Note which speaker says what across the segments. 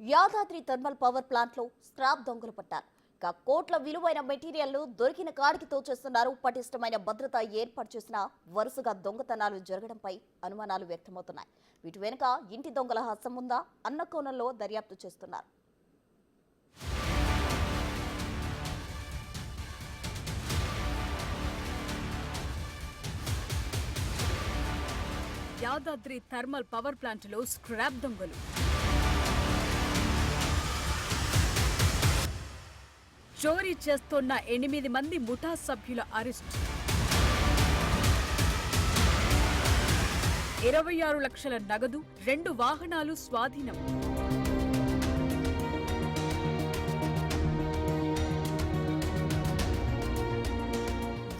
Speaker 1: Yadadri thermal power ప్లాంట్లో scrap దొంగలు పట్టారు. ఇక కోట్ల విలువైన మెటీరియల్ను దొరికిన కాడికి తోచేస్తున్నారు పటిష్టమైన భద్రత ఏర్పాటు చేసిన వరుసగా దొంగతనాలు జరగడంపై అనుమానాలు వ్యక్తమవుతున్నాయి. వీటి వెనుక ఇంటి దొంగల హస్తం ఉందా అన్న కోణంలో దర్యాప్తు చేస్తున్నారు.
Speaker 2: యాదాద్రి థర్మల్ పవర్ ప్లాంట్లో స్క్రాప్ దొంగలు. చోరీ చేస్తున్న ఎనిమిది మంది ముఠా సభ్యుల అరెస్ట్. ఇరవై ఆరు లక్షల నగదు రెండు వాహనాలు స్వాధీనం.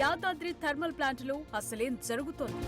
Speaker 2: యాదాద్రి థర్మల్ ప్లాంట్లో అసలేం జరుగుతోంది?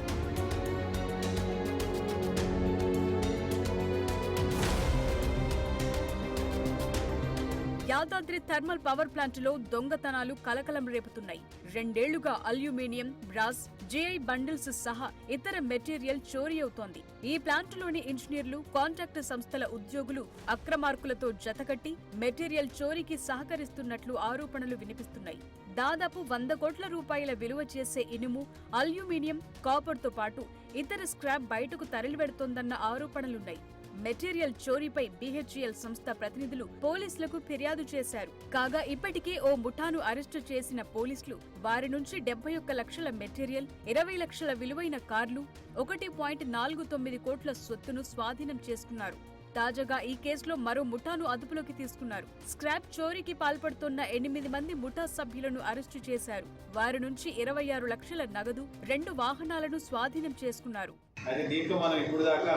Speaker 2: యాదాద్రి థర్మల్ పవర్ ప్లాంట్లో దొంగతనాలు కలకలం రేపుతున్నాయి. రెండేళ్ళుగా అల్యూమినియం బ్రాస్ జేఐ బండిల్స్ సహా ఇతర మెటీరియల్ చోరీ అవుతోంది. ఈ ప్లాంటులోని ఇంజనీర్లు కాంట్రాక్టు సంస్థల ఉద్యోగులు అక్రమార్కులతో జతకట్టి మెటీరియల్ చోరీకి సహకరిస్తున్నట్లు ఆరోపణలు వినిపిస్తున్నాయి. దాదాపు వంద కోట్ల రూపాయల విలువ చేసే ఇనుము అల్యూమినియం కాపర్తో పాటు ఇతర స్క్రాప్ బయటకు తరలివెడుతోందన్న ఆరోపణలున్నాయి. మెటీరియల్ చోరీపై బీహెచ్ఈఎల్ సంస్థ ప్రతినిధులు పోలీసులకు ఫిర్యాదు చేశారు. కాగా ఇప్పటికే ఓ ముఠాను అరెస్టు చేసిన పోలీసులు వారి నుంచి డెబ్బై ఒక్క లక్షల మెటీరియల్ ఇరవై లక్షల విలువైన కార్లు ఒకటి పాయింట్ నాలుగు తొమ్మిది కోట్ల సొత్తును స్వాధీనం చేసుకున్నారు. తాజాగా ఈ కేసులో మరో ముఠాను అదుపులోకి తీసుకున్నారు. స్క్రాప్ చోరీకి పాల్పడుతున్న ఎనిమిది మంది ముఠా సభ్యులను అరెస్టు చేశారు. వారి నుంచి ఇరవై ఆరు లక్షల నగదు రెండు వాహనాలను స్వాధీనం చేసుకున్నారు.
Speaker 3: అయితే దీంట్లో మనం ఇప్పుడు దాకా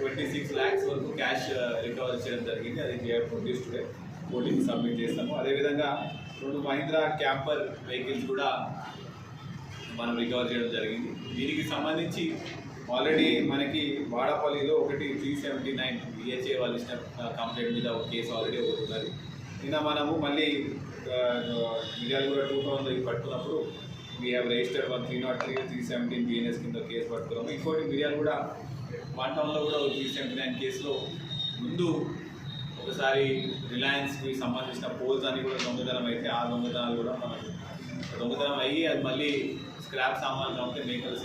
Speaker 3: ట్వంటీ సిక్స్ ల్యాక్స్ వరకు క్యాష్ రికవర్ చేయడం జరిగింది. అది వీఆర్ ప్రొడ్యూస్ టుడే కోర్టుకి సబ్మిట్ చేస్తాము. అదేవిధంగా రెండు మహీంద్రా క్యాంపర్ వెహికల్స్ కూడా మనం రికవర్ చేయడం జరిగింది. దీనికి సంబంధించి ఆల్రెడీ మనకి వాడపల్లిలో ఒకటి త్రీ సెవెంటీ నైన్ బిహెచ్ఏ వాళ్ళు ఇచ్చిన కంప్లైంట్ మీద ఒక కేసు ఆల్రెడీ ఒకటి ఉన్నది. నిన్న మనము మళ్ళీ మిర్యాలు కూడా టూ థౌసండ్ పట్టుకున్నప్పుడు we have registered one three not three three seventeen BNS కింద కేసు పట్టుకున్నాము. ఇంకోటి మిర్యాలు కూడా వన్ టౌన్లో కూడా త్రీ సెవెంటీ నైన్ కేసులో ముందు ఒకసారి రిలయన్స్కి సంబంధించిన పోల్స్ అని కూడా దొంగతనం అయితే ఆ దొంగతనాలు కూడా మనకు దొంగతనం అయ్యి అది మళ్ళీ స్క్రాప్ సామాన్లు ఉంటే మేకలు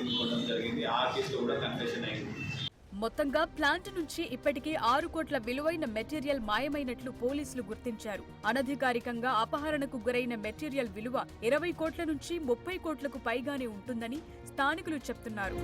Speaker 3: జరిగింది. ఆ కేసులో కూడా కన్ఫెషన్ అయింది.
Speaker 2: మొత్తంగా ప్లాంట్ నుంచి ఇప్పటికే ఆరు కోట్ల విలువైన మెటీరియల్ మాయమైనట్లు పోలీసులు గుర్తించారు. అనధికారికంగా అపహరణకు గురైన మెటీరియల్ విలువ ఇరవై కోట్ల నుంచి ముప్పై కోట్లకు పైగానే ఉంటుందని స్థానికులు చెప్తున్నారు.